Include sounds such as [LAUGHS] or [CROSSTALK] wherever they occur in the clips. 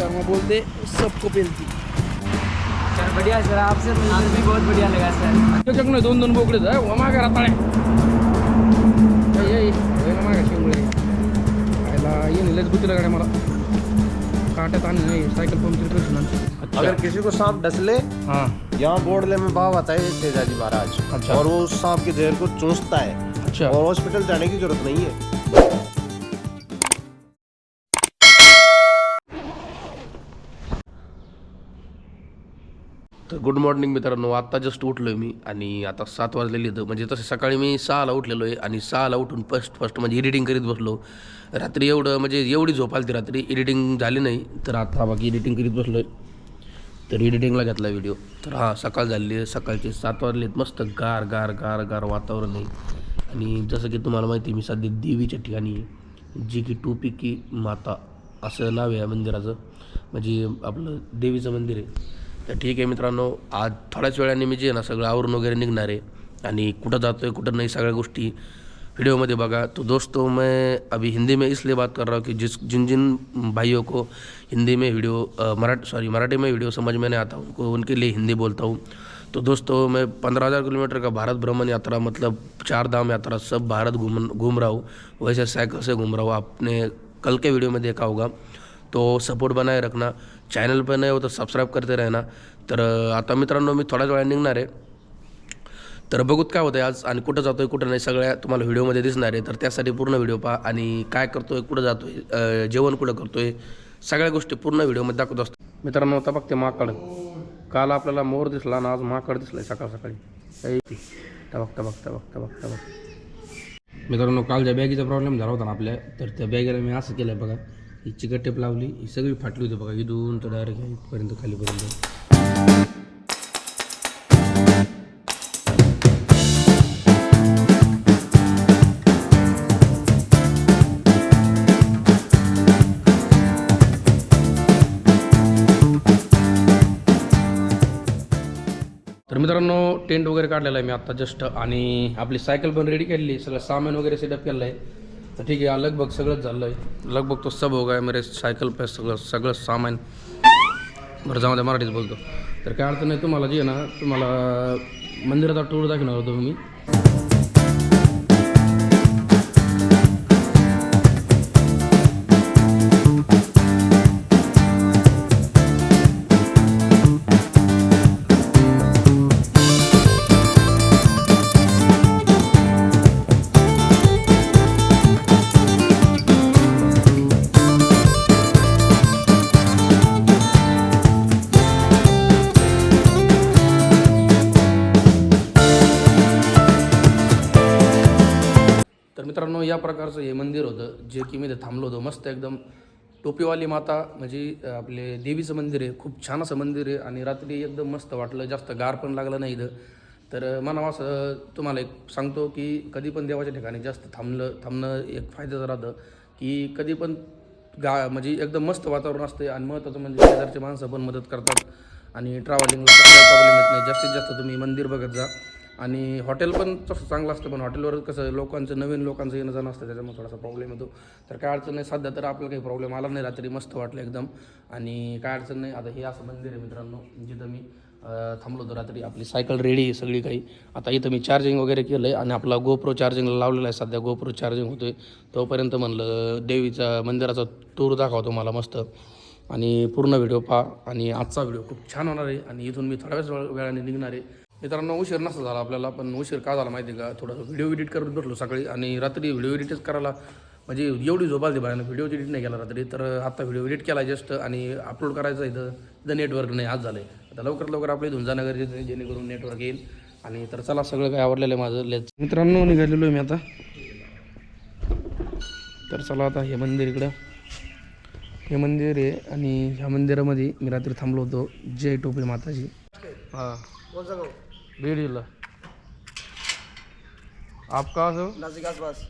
शर्मा बोलते सबको पेलती सर बढ़िया सर आपसे भी बहुत बढ़िया लगा सर। त्याच्याक नाही दोन दोन बोकडे जाय वा घरा ताळ्या ये ये ना मागा शिवमुळे खायला ये नाही लच बुतीला गाड्या मला. काट्यात आणि नाही सायकल पंप रिपेशन अगर किसी को सांप डस ले हाँ. यहाँ बोर्डले में भाव आता है तेजाजी महाराज। अच्छा। और वो उस सांप के जहर को चूसता है। अच्छा. और हॉस्पिटल जाने की ज़रूरत नहीं है। तर गुड मॉर्निंग मित्रांनो. आत्ता जस्ट उठलो आहे मी आणि आता सात वाजलेली तर म्हणजे तसं सकाळी मी सहाला उठलेलो आहे आणि सहाला उठून फर्स्ट फर्स्ट म्हणजे एडिटिंग करीत बसलो. रात्री एवढं म्हणजे एवढी झोप आली ती रात्री. एडिटिंग झाली नाही तर आता बाकी एडिटिंग करीत बसलो आहे तर एडिटिंगला घेतला व्हिडिओ तर हां सकाळ झाली आहे. सकाळचे सात वाजले आहेत. मस्त गार गार गार गार वातावरण आहे. आणि जसं की तुम्हाला माहिती आहे, मी सध्या देवीच्या ठिकाणी जी की टोपिकी माता असं नाव आहे या मंदिराचं. म्हणजे आपलं देवीचं मंदिर आहे. तर ठीक आहे मित्रांनो आज थोड्याच वेळाने मी जे ना सगळं आवरून वगैरे निघणार आहे आणि कुठं जातो आहे कुठं नाही सगळ्या गोष्टी व्हिडिओमध्ये बघा. तो दोस्तों मैं अभी हिंदी में इसलिए बात कर रहा हूँ कि जिस जिन जिन भाइयों को हिंदी में वीडियो मराठ सॉरी मराठी में वीडियो समझ में नहीं आता उनको उनके लिए हिंदी बोलता हूँ। तो दोस्तों मैं पंद्रह हज़ार किलोमीटर का भारत भ्रमण यात्रा मतलब चार धाम यात्रा सब भारत घूम घूम रहा हूँ। वैसे साइकिल से घूम रहा हूँ आपने कल के वीडियो में देखा होगा। तो सपोर्ट बनाए रखना। चॅनल पण नाही हो तर सबस्क्राईब करते रहना। तर आता मित्रांनो मी थोड्याच वेळा निघणार आहे. तर बघूत काय होतं आज आणि कुठं जातो आहे कुठं नाही सगळ्या तुम्हाला व्हिडिओमध्ये दिसणार आहे. तर त्यासाठी पूर्ण व्हिडिओ पहा आणि काय करतो आहे कुठं जातो आहे जेवण कुठं करतो आहे सगळ्या गोष्टी पूर्ण व्हिडिओमध्ये दाखवत असतो. मित्रांनो आता बघते माकड. काल आपल्याला मोर दिसला आणि आज माकड दिसलाय सकाळ सकाळी. ऐ बघता बघता बघता बघता बघता मित्रांनो काल ज्या बॅगीचा प्रॉब्लेम झाला होता ना आपल्या तर त्या बॅगेला मी असं केलं बघा. ही चिकट टेप लावली ही सगळी फाटली होती बघा. इथून तर डायरेक्ट इथपर्यंत खालीपर्यंत. तर मित्रांनो टेंट वगैरे काढलेला आहे मी आत्ता जस्ट आणि आपली सायकल पण रेडी केलेली आहे. सगळं सामान वगैरे सेटअप केलं आहे. तर ठीक आहे लगभग सगळंच झालं आहे लगभग तो सब हो गाय मेरे सायकल पे सगळं सगळं सामान. बरं जाऊ द्या मराठीच बोलतो. तर काय अडचण नाही तुम्हाला जे ना तुम्हाला मंदिराचा टूर दाखवणार होतो मी. या प्रकारचं हे मंदिर होतं जे की मी इथे थांबलो होतो. मस्त एकदम टोपीवाली माता म्हणजे आपले देवीचं मंदिर आहे. खूप छान असं मंदिर आहे आणि रात्री एकदम मस्त वाटलं. जास्त गार पण लागलं नाही इथं. तर मला असं तुम्हाला एक सांगतो की कधी पण देवाच्या ठिकाणी जास्त थांबलं थांबणं एक फायद्याचं राहतं. की कधी पण गा म्हणजे एकदम मस्त वातावरण असते आणि महत्त्वाचं म्हणजे शेजारचे माणसं पण मदत करतात. आणि ट्रॅव्हलिंगला कसला प्रॉब्लेम येत नाही. जास्तीत जास्त तुम्ही मंदिर बघत जा. आणि हॉटेल पण तसं चांगलं असतं पण हॉटेलवर कसं लोकांचं नवीन लोकांचं येणं जाणं असतं त्याच्यामुळे थोडासा प्रॉब्लेम येतो. तर काय अडचण नाही सध्या तर आपल्याला काही प्रॉब्लेम आला नाही रात्री मस्त वाटलं एकदम. आणि काय अडचण नाही आता हे असं मंदिर आहे मित्रांनो जिथं मी थांबलो होतो रात्री. आपली सायकल रेडी आहे सगळी काही. आता इथं मी चार्जिंग वगैरे केलं आहे आणि आपला गोप्रो चार्जिंगला लावलेला आहे सध्या. गोप्रो चार्जिंग होतो आहे तोपर्यंत म्हणलं देवीचा मंदिराचा टूर दाखवतो मला मस्त. आणि पूर्ण व्हिडिओ पहा. आणि आजचा व्हिडिओ खूप छान होणार आहे. आणि इथून मी थोड्याच वेळ वेळाने निघणार आहे. मित्रांनो उशीर नसता झाला आपल्याला पण उशीर का झाला माहिती आहे का? थोडंसं व्हिडिओ एडिट करत बसलो सकाळी आणि रात्री व्हिडिओ एडिटच करायला म्हणजे एवढी झोप आली बाहेर व्हिडिओ एडिट नाही केला रात्री. तर आता व्हिडिओ एडिट केला जस्ट आणि अपलोड करायचं इथं. इथं नेटवर्क नाही आज झालं आहे आता लवकरात लवकर आपल्या इथून जाणं गरजेचं आहे जेणेकरून नेटवर्क येईल. आणि तर चला सगळं काय आवडलेलं आहे माझं लेच मित्रांनो निघालेलो आहे मी आता. तर चला आता हे मंदिर इकडं. हे मंदिर आहे आणि ह्या मंदिरामध्ये मी रात्री थांबलो होतो जय टोपी माताजी. हां. बीड जिल्हा आप कहाँ से हो? नासिक आसपास।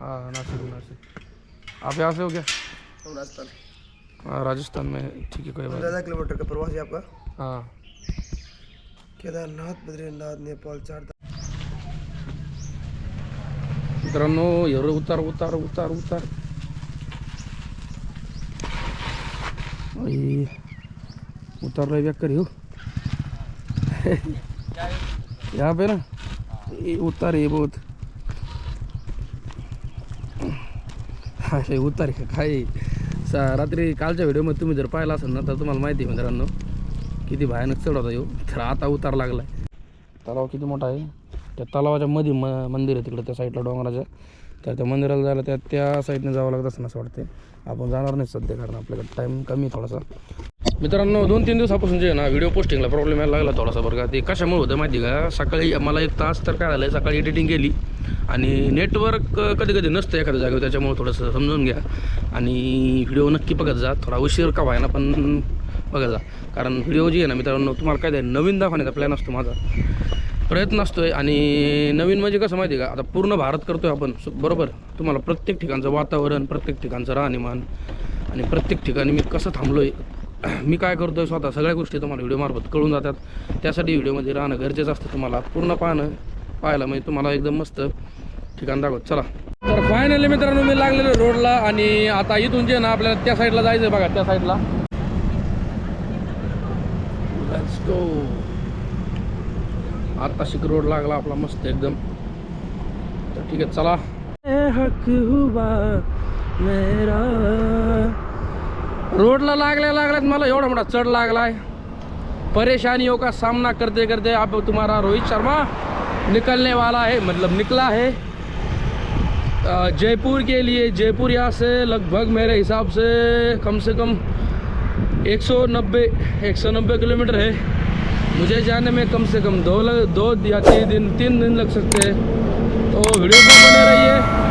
हाँ नासिक नासिक। आप यहाँ से हो क्या? राजस्थान। हाँ राजस्थान में। ठीक है कोई बात पंद्रह किलोमीटर का प्रवास है आपका। हाँ। केदारनाथ बद्रीनाथ नेपाल चार मित्रांनो एवढं उतार उतार उतार उतार। भाई उतर रहे बेकार हो. [LAUGHS] यहाँ पे ना? ये उतार ये बहुत। असे उतार काही काय रात्री कालच्या व्हिडिओमध्ये तुम्ही जर पाहिला असेल ना तर तुम्हाला माहिती आहे मित्रांनो किती भयानक चढ होता येऊ तर आता उतार लागलाय. तलाव किती मोठा आहे? त्या तलावाच्या मध्ये म मंदिर आहे तिकडे त्या साईडला डोंगराच्या. तर त्या मंदिराला जायला त्या त्या साईडने जावं लागत असं असं वाटते आपण जाणार नाही सध्या कारण आपल्याकडे टाईम कमी आहे थोडासा. मित्रांनो दोन तीन दिवसापासून जे आहे ना व्हिडिओ पोस्टिंगला प्रॉब्लेम यायला लागला थोडासा बरं का. ते कशामुळे होतं माहिती आहे का? सकाळी मला एक तास तर काय झालं सकाळी एडिटिंग केली. आणि नेटवर्क कधी कधी नसतं एखाद्या जागेवर त्याच्यामुळे थोडंसं समजून घ्या. आणि व्हिडिओ नक्की बघत जा. थोडा उशीर का व्हायना पण बघत जा. कारण व्हिडिओ जी आहे ना मित्रांनो तुम्हाला काय द्या नवीन दाखवण्याचा प्लॅन असतो माझा. प्रयत्न असतो आहे आणि नवीन म्हणजे कसं माहिती आहे का? आता पूर्ण भारत करतो आहे आपण. बरोबर? तुम्हाला प्रत्येक ठिकाणचं वातावरण प्रत्येक ठिकाणचं राहणीमान आणि प्रत्येक ठिकाणी मी कसं थांबलो आहे [CLEARS THROAT] मी काय करतो आहे स्वतः सगळ्या गोष्टी तुम्हाला व्हिडिओमार्फत कळून जातात. त्यासाठी व्हिडिओमध्ये राहणं गरजेचं असतं तुम्हाला. पूर्ण पाहणं पाहायला म्हणजे तुम्हाला एकदम मस्त ठिकाण दाखवत. चला. तर फायनली मित्रांनो मी लागलेलो रोडला आणि आता इथून जे ना आपल्याला त्या साईडला जायचं आहे बघा त्या साईडला आता शिक रोड लागला आपला मस्त एकदम. तर ठीक आहे चला. हक हुआ मेरा। रोडला लागल्या लागल्यात मला एवढा मोठा चढ लागलाय. परेशानियों हो का सामना करते करते अब तुम्हारा रोहित शर्मा निकलने वाला है मतलब निकला है. जयपुर के लिए जयपुर यहाँ से लगभग मेरे हिसाब से कम से कम 190 190 किलोमीटर है. मुझे जाने में कम से कम दो लग, दो या तीन दिन तीन दिन लग सकते हैं. तो वीडियो पर बने रहिए.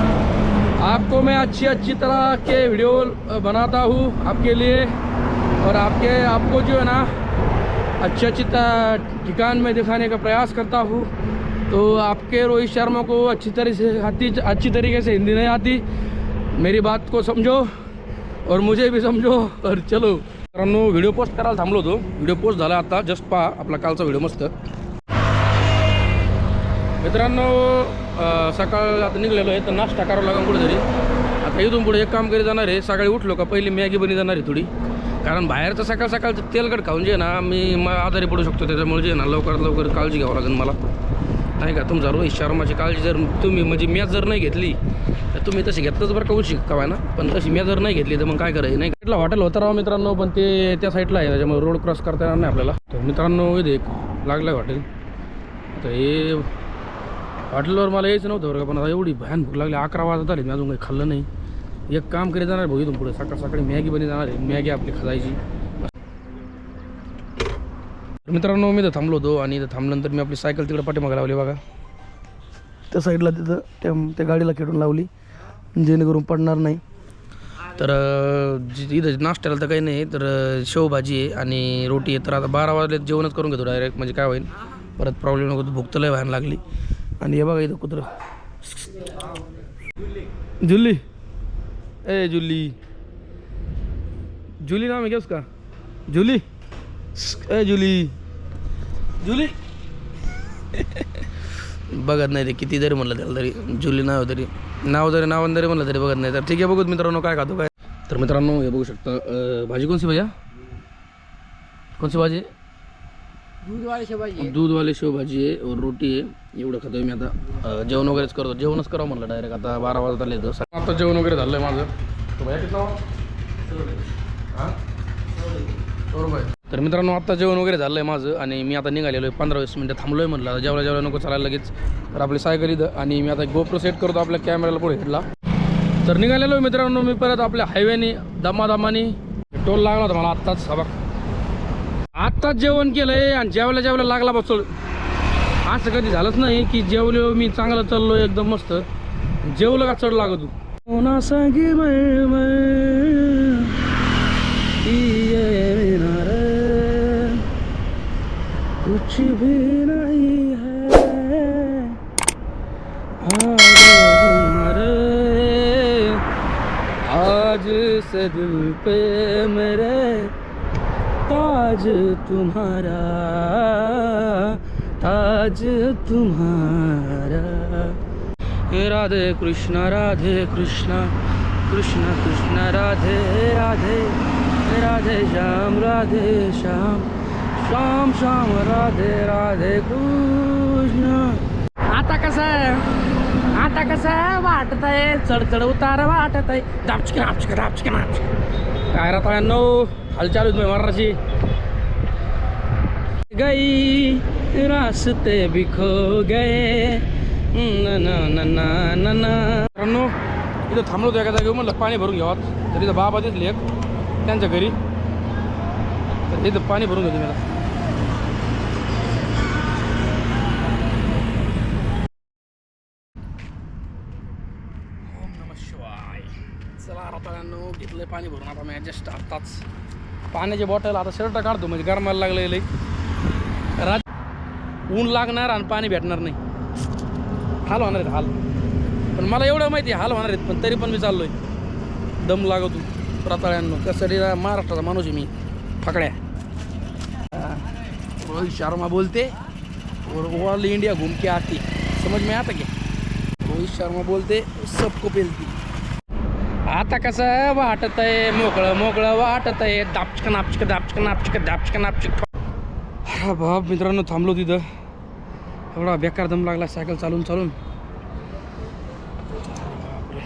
आपको मैं अच्छी अच्छी तरह के वीडियो बनाता हूँ आपके लिए। और आपके आपको जो है ना अच्छे अच्छी ठिकान में दिखाने का प्रयास करता हूँ। तो आपके रोहित शर्मा को अच्छी तरह से आती अच्छी तरीके से हिंदी नहीं आती। मेरी बात को समझो और मुझे भी समझो और चलो। मित्रांनो व्हिडिओ पोस्ट करायला थांबलो होतो. व्हिडिओ पोस्ट झाला आता. जस्ट पहा आपला कालचा व्हिडिओ मस्त. मित्रांनो सकाळ आता निघलेलो आहे तर नाश्ता करावा लागेल कुठेतरी. आता इथून पुढे एक काम करी जाणार आहे सकाळी उठलो का पहिली मॅगी बनी जाणार आहे थोडी. कारण बाहेरचं सकाळ सकाळचं तेलकट खाऊन जे ना मी म आजारी पडू शकतो त्याच्यामुळे जे ना लवकरात लवकर काळजी घ्यावं लागेल मला. नाही का तुमचा रोहित शर्माची काळजी जर तुम्ही म्हणजे मॅच जर नाही घेतली तर तुम्ही तशी घेतलंच बरं का उशी का ना पण तशी मॅच जर नाही घेतली तर मग काय करायचं नाही साईडला हॉटेल होतं राव मित्रांनो पण ते त्या साईडला आहे त्याच्यामुळे रोड क्रॉस करता येणार नाही आपल्याला. तर मित्रांनो इथे लागलं आहे हॉटेल आता हे हॉटेलवर मला यायचं नव्हतं बरं का पण आता एवढी भयान भूक लागली अकरा वाजत आली मी अजून काही खाल्लं नाही. एक काम करीत जाणार भाऊ इथून पुढे सकाळ सकाळी मॅगी बनी जाणार आहे मॅगी आपली खायची मित्रांनो मी तर थांबलो होतो आणि इथं थांबल्यानंतर मी आपली सायकल तिकडे पाठीमागे लावली बघा. त्या साईडला तिथं त्या त्या गाडीला खेळून लावली. जेणेकरून पडणार नाही. तर इथं नाश्त्याला तर काही नाही तर शेवभाजी आहे आणि रोटी आहे. तर आता बारा वाजले जेवणच करून घेतो डायरेक्ट म्हणजे काय होईल. परत प्रॉब्लेम नको भूक तर लय व्हायला लागली. आणि हे बघा इथं कुत्रं. जुल्ली. ए जुल्ली. जुली नाम है क्या उसका? जुली ए जुली जुली [LAUGHS] बघत नाही ते किती जरी म्हणलं त्याला तरी. जुली नाव तरी. नाव जरी नाव जरी म्हणलं तरी बघत नाही. तर ठीक आहे बघूत मित्रांनो काय खातो काय. तर मित्रांनो हे बघू शकता भाजी कोणसी भैया? कोणसी भाजी? आहे? दूध वाली शेवाई दूधवाली शेवभाजी आहे रोटी आहे. एवढं खातो मी आता. जेवण वगैरेच करतो. जेवणच करावं म्हणलं डायरेक्ट आता बारा वाजत आले तर. आता जेवण वगैरे झालं आहे माझं. तो तर मित्रांनो आता जेवण वगैरे झालं आहे माझं आणि मी आता निघालेलो आहे. पंधरा वीस मिनटं थांबलो आहे आता जेवला जेवढा नको चालायला लगेच. तर आपली सायकल इथं आणि मी आता गोप्रो सेट करतो आपल्या कॅमेऱ्याला पुढे हेडला तर निघालेलो आहे मित्रांनो मी परत आपल्या हायवेनी दमादमानी टोल लागला होता मला आत्ताच. सबक आत्ताच जेवण केलंय आणि जेवल्या जेवल्या लागला बसतो असं कधी झालंच नाही की जेवलो मी चांगलं चाललो एकदम मस्त. जेवलं का चढ लागत? तू कोणा सांगी कुछ भी नाही आज से दिल पे मेरे ताज तुम्हारा. आज तुम्हारा। हे राधे कृष्ण राधे कृष्ण कृष्ण कृष्ण राधे राधे राधे श्याम राधे श्याम श्याम श्याम राधे राधे कृष्ण। आता कसं आहे? आता कसं आहे? वाटत आहे चढचढ उतार वाटत आहे दापचिक नापचिक दापचिक नापचिक काय राहता नो हाल होत आहे गई रास्ते भी खो गए न न मित्रांनो इथं थांबलो होतो एका जागेवर म्हणलं पाणी भरून घ्यावात तर इथं बाबा दिसले एक त्यांच्या घरी. तर इथं पाणी भरून घेतो मला चला रताळ्यांनो घेतलंय पाणी भरून. आता मी जस्ट आत्ताच पाण्याची बॉटल आता शर्ट काढतो म्हणजे गरमायला लागलं लई. रात ऊन लागणार आणि पाणी भेटणार नाही. हाल होणार आहेत हाल. पण मला एवढं माहिती आहे हाल होणार आहेत पण तरी पण मी चाललो आहे दम लागतो रताळ्यांनो त्यासाठी महाराष्ट्राचा माणूस आहे मी. फकड्या. रोहित शर्मा बोलते. और ऑल इंडिया घूम के आती समझ में आता क्या रोहित शर्मा बोलते सबको पेलती. आता कसं वाटत आहे मोकळं मोकळं वाटत आहे दापचक नापचक दापचक नापचक दापचक नापचक. हा भाव मित्रांनो थांबलो तिथं. एवढा बेकार दम लागला सायकल चालून चालून. बापरे.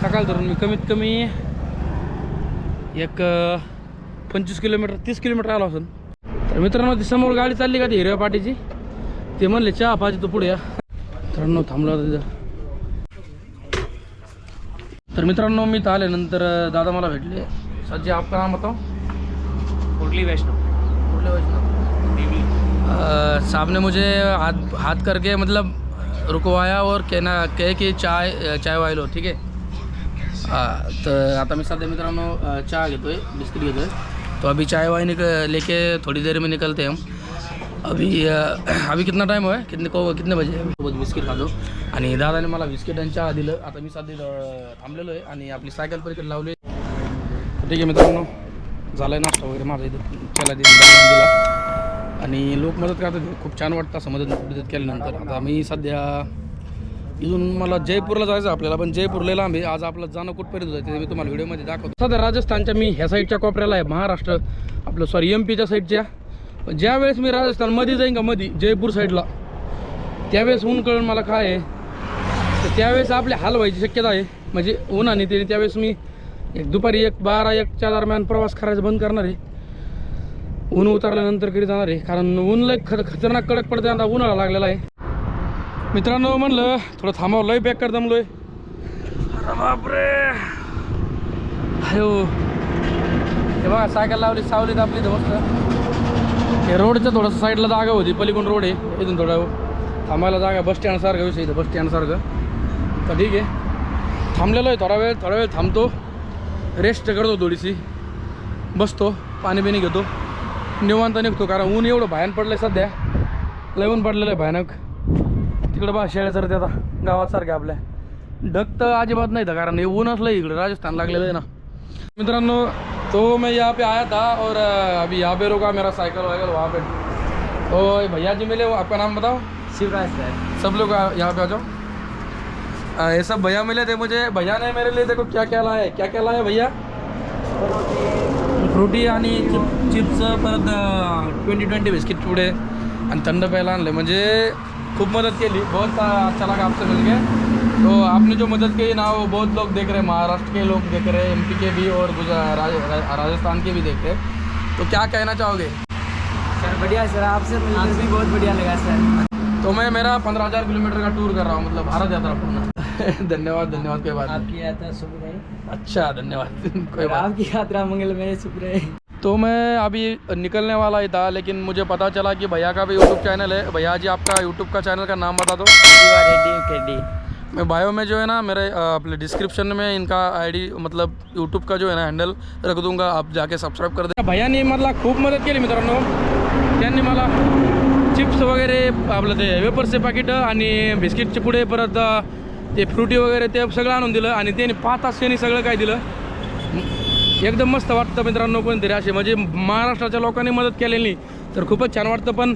सकाळ धरून मी कमीत कमी एक पंचवीस किलोमीटर तीस किलोमीटर आलो असून तर मित्रांनो ती समोर गाडी चालली का ती हिरव्या पाटीची ते म्हणले चहा पाहिजे तो पुढे या. मित्रांनो थांबला तिथं. तर मित्रांनो मी तर आल्यानंतर दादा मला भेटले. सज्जे आपका नाम बताओ? वैष्णव. कुठले वैष्णव. अ, साहब ने मुझे हाथ हाथ करके मतलब रुकवाया और कहना कहे की चाय चाय वाय लो ठीक आहे हा तर आता मी सध्या मित्रांनो चहा घेतोय बिस्किट घेतोय. तो अभी चाय वाय निक लेके थोड़ी देर में निकलते हैं हम. अभी अभी कितना टाइम हुआ है? कितने को कितने बजे आहे? सोबत बिस्किट खातो आणि दादाने मला बिस्किट आणि चहा दिलं. आता मी सध्या अ, थांबलेलो आहे आणि आपली सायकल पलीकडे लावली ठीक आहे मित्रांनो झालं आहे नाश्ता वगैरे माझा इथं. चला दिला. आणि लोक मदत करतात. खूप छान वाटतं. असं मदत मदत केल्यानंतर. आता मी सध्या इथून मला जयपूरला जायचं आपल्याला पण जयपूर लय लांब आहे. आज आपलं जाणं कुठपर्यंत होतं ते मी तुम्हाला व्हिडिओमध्ये दाखवतो. सध्या राजस्थानच्या मी ह्या साईडच्या कोपऱ्याला आहे. महाराष्ट्र. आपलं सॉरी एम पीच्या साईडच्या ज्या वेळेस मी राजस्थानमध्ये जाईन का मध्ये जयपूर साईडला त्यावेळेस ऊन कळून मला काय आहे? तर त्यावेळेस आपले हाल व्हायची शक्यता आहे. म्हणजे उन्हाने ते त्यावेळेस मी एक दुपारी एक बारा एकच्या दरम्यान प्रवास करायचा बंद करणार आहे. ऊन उतरल्यानंतर घरी जाणार आहे. कारण ऊन लय ख खतरनाक कडक पडते आता उन्हाळा लागलेला आहे. मित्रांनो म्हणलं थोडं थांबावं लय बेकार दमलोय. अरे बापरे! हो हे बघा सायकल लावली सावलीत आपली धोस्त हे रोडच्या थोडंसं साईडला जागा होती पलीकडून रोड आहे इथून थोडं थांबायला जागा बस स्टँडसारखं विषय इथं बस स्टँडसारखं तर ठीक आहे. थांबलेलो आहे थोडा वेळ थोडा वेळ थांबतो. रेस्ट करतो थोडीशी. बसतो पाणी बिणी घेतो. निवांत निघतो कारण ऊन एवढं भयान पडलं आहे सध्या. लय ऊन पडलेलं आहे भयानक. तिकडं बा शेळ्या सर आता गावात आपल्या. ढग तर अजिबात नाही तर कारण हे ऊन असलं इकडं राजस्थान लागलेलं आहे ना. मित्रांनो तो मैं यहाँ पे आया था और अभी यहाँ पे रुका मेरा साइकिल वाइकल वहाँ पे। तो भैया जी मिले वो आपका नाम बताओ? शिवराज सर। सब लोग यहाँ पे आ जाओ। ये सब भैया मिले थे मुझे। भैया ने मेरे लिए देखो क्या क्या लाया है क्या क्या लाया भैया? फ्रुटी आणि चिप चिप्स परत ट्वेंटी ट्वेंटी बिस्किट पुढे आणि थंड प्यायला आणले म्हणजे खूप मदत केली बहुत अच्छा लगा आपसे मिल के तो आपने जो मदद की ना वो बहुत लोग देख रहे हैं महाराष्ट्र के लोग देख रहे हैं एमपी के भी और गुजरात राज, राजस्थान के भी देख रहे हैं। तो क्या कहना चाहोगे? सर बढ़िया सर आपसे भी बहुत बढ़िया लगा सर। तो मैं मेरा पंद्रह हज़ार किलोमीटर का टूर कर रहा हूँ मतलब भारत यात्रा पूर्ण। [LAUGHS] धन्यवाद धन्यवाद कोई बात आपकी यात्रा शुभ रहे। अच्छा धन्यवाद [LAUGHS] कोई बात आपकी यात्रा मंगलमय शुभ रहे। तो मैं अभी निकलने वाला ही था लेकिन मुझे पता चला कि भैया का भी यूट्यूब चैनल है। भैया जी आपका यूट्यूब का चैनल का नाम बता दो। केडी मैं बायो में जो है ना मेरे अपने डिस्क्रिप्शन में इनका आईडी मतलब यूट्यूब का जो है ना हँडल रख दूंगा आप जाके सबस्क्राईब कर दे। भैयानी मला खूप मदत केली मित्रांनो। त्यांनी मला चिप्स वगैरे आपलं ते वेपर्सचे पाकिट आणि बिस्किटचे पुढे परत ते फ्रुटी वगैरे ते सगळं आणून दिलं आणि त्यांनी पाच तासांनी सगळं काय दिलं. एकदम मस्त वाटतं मित्रांनो कोणतरी असे. म्हणजे महाराष्ट्राच्या लोकांनी मदत केलेली तर खूपच छान वाटतं. पण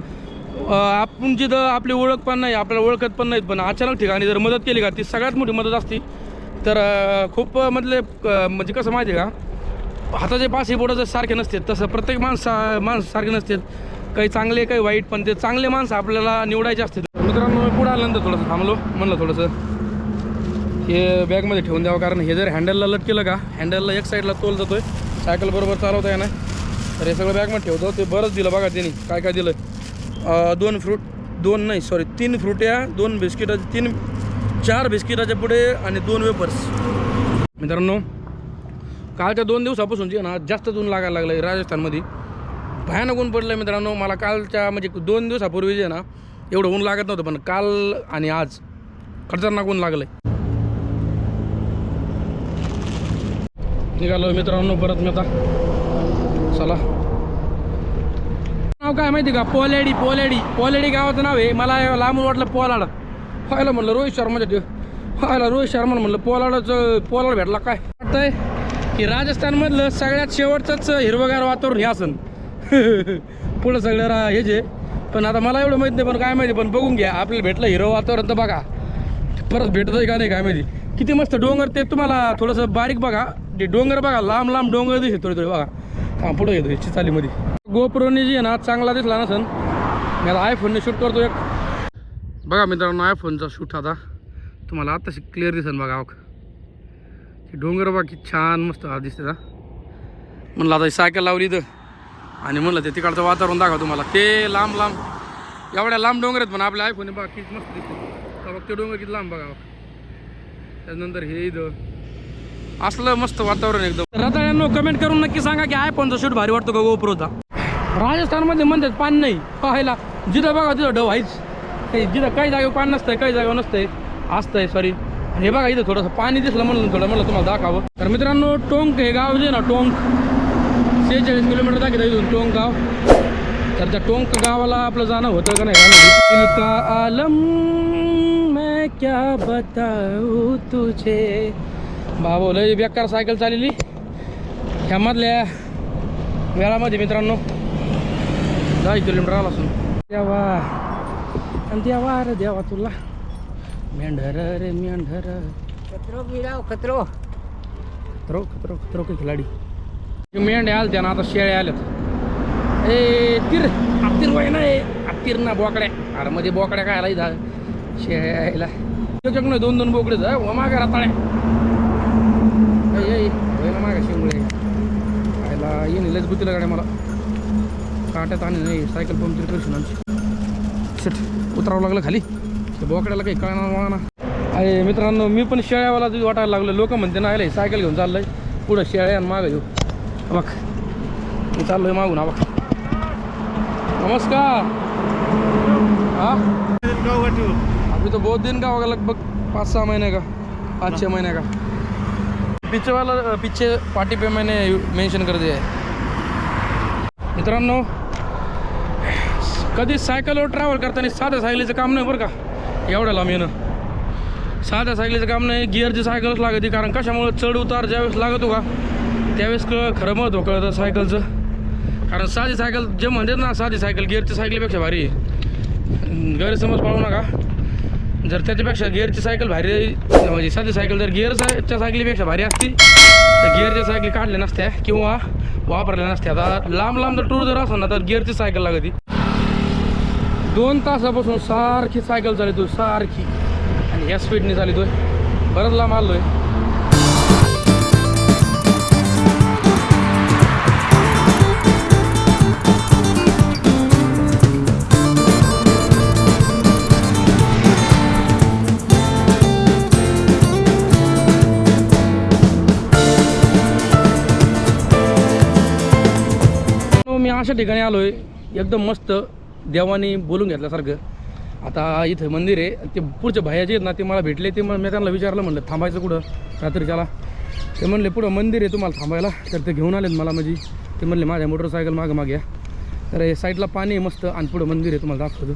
आपण जिथं आपली ओळख पण नाही आपल्याला ओळखत पण नाहीत पण अचानक ठिकाणी जर मदत केली का ती सगळ्यात मोठी मदत असती. तर खूप मधले म्हणजे कसं माहिती आहे का हाताचे पाचही बोटं जर सारखे नसते तसं प्रत्येक माणसा माणसं सारखे नसतात. काही चांगले काही वाईट पण ते चांगले माणसं आपल्याला निवडायचे असतात मित्रांनो पुढे आल्यानंतर थोडंसं थांबलो म्हणलं थोडंसं. हे बॅगमध्ये ठेवून द्यावं कारण हे जर हँडलला लट केलं का हँडलला एक साईडला तोल जातोय. सायकल बरोबर चालवता येणार. तर हे सगळं बॅगमध्ये ठेवतो. ते बरंच दिलं बघा त्यांनी काय काय दिलं. दोन फ्रूट दोन नाही सॉरी तीन फ्रुट्या दोन बिस्किटाचे तीन चार बिस्किटाच्या पुढे आणि दोन वेपर्स मित्रांनो कालच्या दोन दिवसापासून जे ना जास्त ऊन लागायला लागलं आहे राजस्थानमध्ये. भयानक ऊन पडलं आहे मित्रांनो. मला कालच्या म्हणजे दोन दिवसापूर्वी जे ना एवढं ऊन लागत नव्हतं पण काल आणि आज खतरनाक ऊन लागलं आहे निघालो मित्रांनो परत मी आता. चला. नाव काय माहिती का? पोलेडी पोलेडी. पोलेडी गावाचं नाव आहे. मला लांबून वाटलं पोलाड. व्हायला म्हणलं रोहित शर्माच्या म्हणजे. ठेव व्हायला रोहित शर्मा म्हणलं पोलाडचं पोलाड भेटला काय? वाटतंय की राजस्थानमधलं सगळ्यात शेवटचंच हिरवगार वातावरण हे असन. [LAUGHS] पुढं सगळं रा हे जे. पण आता मला एवढं माहीत नाही पण काय माहिती पण बघून घ्या. आपल्याला भेटलं हिरवं वातावरण तर बघा. परत भेटत आहे का नाही काय माहिती. किती मस्त डोंगर ते तुम्हाला थोडंसं बारीक बघा. ते डोंगर बघा लांब लांब डोंगर दिसते थोडे थोडे बघा. हां पुढं येतो चिचालीमध्ये. गोप्रोने जी आहे ना चांगला दिसला ना सन मी आता आयफोनने शूट करतो एक. बघा मित्रांनो आयफोनचा शूट आता. तुम्हाला आत्ताशी क्लिअर दिसन बघा अहो. डोंगर बाकी छान मस्त हा दिसते का म्हणलं आता सायकल लावली तर आणि म्हणलं ते तिकडचं वातावरण दाखवा तुम्हाला. ते लांब लांब. एवढ्या लांब डोंगर आहेत पण आपल्या आयफोन बघा किती मस्त दिसते तर बघ ते डोंगर किती लांब बघा त्यानंतर हे इथं. असलं मस्त वातावरण एकदम. रताळ्यांनो कमेंट करून नक्की सांगा की आयफोनचा शूट भारी वाटतो का गोप्रोचा राजस्थानमध्ये म्हणतात पान नाही. पाहायला जिथं बघा तिथं डव आहेच. काही जिथं काही जागेवर पान नसतंय काही जागेवर नसतंय असतंय सॉरी हे बघा इथं थोडंसं पाणी दिसलं म्हणून थोडं म्हणलं तुम्हाला दाखवावं. तर मित्रांनो टोंक हे गाव जे ना टोंक. सेहेचाळीस किलोमीटर दाखवतं इथून टोंक गाव. तर त्या टोंक गावाला आपलं जाणं होतं का नाही का आलम मैं क्या बताऊ तुझे? बाबा लय बेकार सायकल चाललेली ह्यामधल्या वेळामध्ये मित्रांनो दहा किलोमीटर आला असून. देवा. आणि देवा रे देवा तुला. मेंढर रे मेंढर. खतरो मिलाओ खतरो. खतरो खतरो खतरो की खिलाडी. मेंढ्या आल्या ना आता शेळ्या आल्यात. ए तिर. आत्तीर वय ए आत्तीर ना बोकड्या. अरे मध्ये बोकड्या काय आला इथं शेळ्या यायला. नाही दोन दोन बोकडे व मागा राताळ्या ऐ होय ना मागा शिंगळे. खायला येईन लयच गुतीला गाड्या मला. काट्यात आणि नाही सायकल पण तरी करशील आमची. उतरावं लागलं खाली. बोकड्याला काही कळणार मला. अरे मित्रांनो मी पण शेळ्यावाला तुझी वाटायला लागलो. लोक म्हणते ना आले सायकल घेऊन चाललंय. पुढं शेळ्या आणि मागं येऊ. बघ. मी चाललोय मागून हा बघ. नमस्कार. हा? अभी तो बहुत दिन का होगा लगभग पाँच सहा महीने का? पाँच छः महीने का? पीछे वाला पीछे पार्टी पे मैंने मेंशन कर दिया है. मित्रांनो कधी सायकलवर ट्रॅव्हल करताना साध्या सायकलीचं काम नाही बरं का? एवढ्या लांब येणं. साध्या सायकलीचं काम नाही गिअरची सायकलच लागते कारण कशामुळं चढ उतार ज्यावेळेस लागतो का त्यावेळेस क खरं महत्त्व कळतं सायकलचं. कारण साधी सायकल जे म्हणतात ना साधी सायकल गिअरची सायकलीपेक्षा भारी आहे. गैरसमज पाळू नका. जर त्याच्यापेक्षा गिअरची सायकल भारी म्हणजे साधी सायकल जर गिअरच्या सायकलीपेक्षा भारी असती तर गिअरच्या सायकली काढल्या नसत्या किंवा वापरल्या नसत्या. आता लांब लांब जर टूर जर असेल ना तर गिअरची सायकल लागते. दोन तासापासून सारखी सायकल चालवतोय सारखी. आणि ह्या स्पीडने चालवतोय बरंच लांब आलो आहे हो, मी अशा ठिकाणी आलो आहे एकदम मस्त. देवाने बोलून घेतल्यासारखं आता इथं मंदिर आहे ते पुढचे भाया जे आहेत ना ते मला भेटले ते मग मी त्यांना विचारलं म्हणलं थांबायचं कुठं? रात्रीच्याला ते म्हणले पुढं मंदिर आहे तुम्हाला थांबायला. तर ते घेऊन आलेत मला म्हणजे ते म्हणले माझ्या मोटरसायकल मागं मागे या. तर हे साईडला पाणी आहे मस्त आणि पुढं मंदिर आहे तुम्हाला दाखवतो.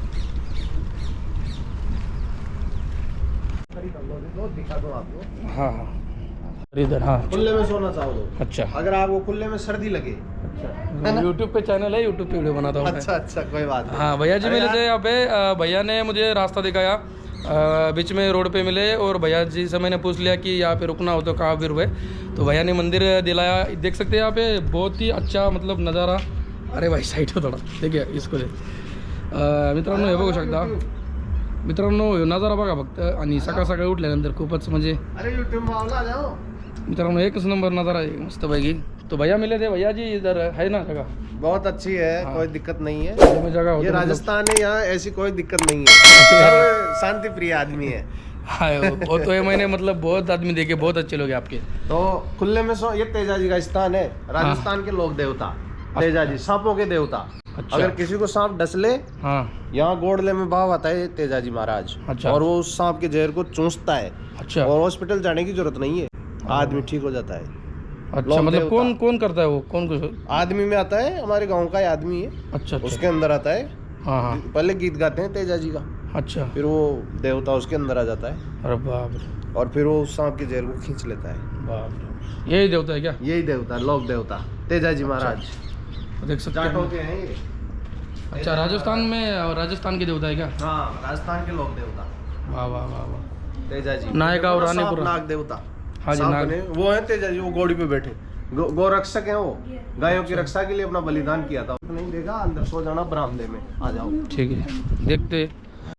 दिखा दो आपको हां हां. इधर हां खुले में सोना चाहो तो। अच्छा. अगर आपको खुले में सर्दी लगे अच्छा. यूट्यूब पे चैनल है यूट्यूब पे वीडियो बनाता हूँ। अच्छा अच्छा कोई बात नहीं। हाँ भैया जी मिले थे यहाँ पे। भैया ने मुझे रास्ता दिखाया। बीच में रोड पे मिले और भैया जी से मैंने पूछ लिया कि यहाँ पे रुकना हो तो कहाँ पे रुके तो भैया ने मंदिर दिलाया। देख सकते हैं यहाँ पे बहुत ही अच्छा मतलब नज़ारा। अरे भाई साईड हो थोडा। देखिए इसको दे अ, मित्रांनो हे बघू शकता। मित्रांनो नजारा बघा फक्त. आणि सकाळ सकाळी उठल्यानंतर खूपच म्हणजे जाओ मित्रांनो एकच नंबर नजारा आहे मस्तपैकी. तो भैया मिले थे भैया जी इधर है ना जगह? बहुत अच्छी है हाँ। कोई दिक्कत नहीं है। में जगह ये मतलब- राजस्थान है यहाँ ऐसी कोई दिक्कत नहीं है। [LAUGHS] सब शांति प्रिय आदमी है। हाँ वो तो ये मैंने मतलब बहुत आदमी देखे बहुत अच्छे लोग हैं आपके। तो खुले में सो ये तेजा जी का स्थान है। राजस्थान के लोक देवता तेजा जी सांपों के देवता। अच्छा। अगर किसी को सांप डस ले हाँ। यहाँ गोडले में भाव आता है तेजा जी महाराज। अच्छा। और वो उस सांप के जहर को चूसता है। अच्छा। और हॉस्पिटल जाने की ज़रूरत नहीं है। आदमी ठीक हो जाता है। अच्छा मतलब। कौन कौन करता है वो? कौन कुछ आदमी में आता है हमारे गाँव का आदमी है। अच्छा अच्छा। उसके अंदर आता है। हाँ हाँ। पहले गीत गाते हैं तेजा जी का। अच्छा। फिर वो देवता उसके अंदर आ जाता है। अरे बाप और फिर वो सांप के जहर को खींच लेता है। बाप यही देवता है क्या? यही देवता लोक देवता तेजा जी महाराज। देख सकते हैं। ये। अच्छा राजस्थान में राजस्थान के देवता है क्या? हाँ राजस्थान के लोक देवता। वाह वाह वाह वाह। तेजा जी। नायका और रानीपुरा। नाग देवता। हाँ जी, नाग। वो है तेजा जी वो घोड़ी पे बैठे। गो, रक्षक है वो। गायों की रक्षा के लिए अपना बलिदान किया था। नहीं देखा? अंदर सो जाना बरामदे में। आ जाओ। ठीक है। देखते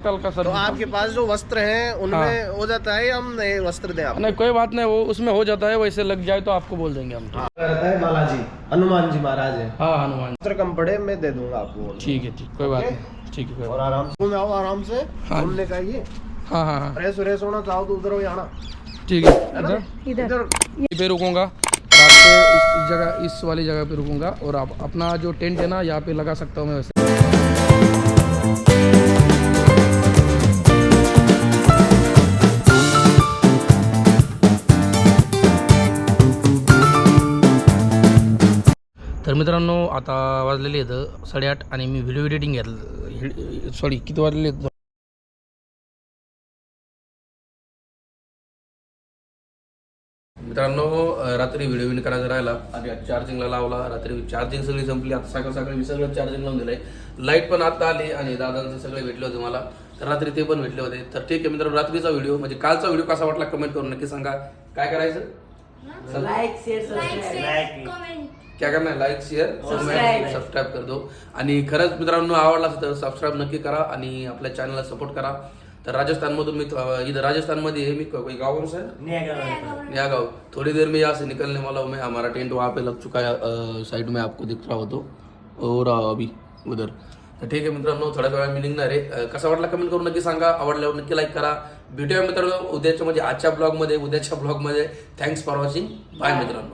कल का सर तो आपके पास जो वस्त्र हैं उनमें हाँ। हो जाता है हम नए वस्त्र दें आपको? नहीं कोई बात नहीं वो उसमें हो जाता है वैसे लग जाए तो आपको बोल देंगे हम। हाँ, रहता है बालाजी हनुमान जी महाराज है। हाँ हनुमान वस्त्र कम पड़े मैं दे दूँगा आपको ठीक है ठीक कोई बात नहीं। ठीक है और आराम से। आओ आराम से। हाँ। घूमने का ये हाँ हाँ हाँ। फ्रेश होना चाहो तो उधर हो जाना। ठीक है इधर इधर। यहीं पे रुकूंगा। रात पे इस इस जगह इस वाली जगह पे रुकूंगा और आप अपना जो टेंट है ना यहाँ पे लगा सकता हूँ मैं वैसे। तर मित्रांनो आता वाजलेले आहेत साडेआठ आणि मी व्हिडिओ एडिटिंग घेतलं सॉरी किती वाजलेले आहेत? मित्रांनो रात्री व्हिडिओ विन करायचा राहिला. आणि चार्जिंगला लावला. रात्री चार्जिंग सगळी संपली. आता सकाळ सकाळी मी सगळं चार्जिंग लावून दिलंय. लाइट पण आता आली आणि दादांचे सगळे भेटले होते मला. तर रात्री ते पण भेटले होते. तर ठीक आहे मित्रांनो रात्रीचा व्हिडिओ म्हणजे कालचा व्हिडिओ कसा वाटला कमेंट करून नक्की सांगा. काय करायचं? शेयर सब्सक्राइब क्या करना है? Like share. सबस्क्राईब कर दो. आणि खरंच मित्रांनो आवडला असेल तर सबस्क्राईब नक्की करा आणि आपल्या चॅनलला सपोर्ट करा. तर राजस्थानमधून मी इधर राजस्थान है मी कोई गाँव कौन सा है नया गाँव थोड़ी देर में यहाँ से निकलने वाला हूँ मैं हमारा टेंट वहाँ पे लग चुका है साइड में आपको दिख रहा हो तो. और अभी उधर. तर ठीक आहे मित्रांनो थोड्या वेळा मी निघणार आहे. कसा वाटला कमेंट करून नक्की सांगा. आवडल्यावर नक्की लाईक करा. भेटूया मित्रांनो उद्याच्या म्हणजे आजच्या ब्लॉगमध्ये उद्याच्या ब्लॉगमध्ये थँक्स फॉर वॉचिंग बाय मित्रांनो.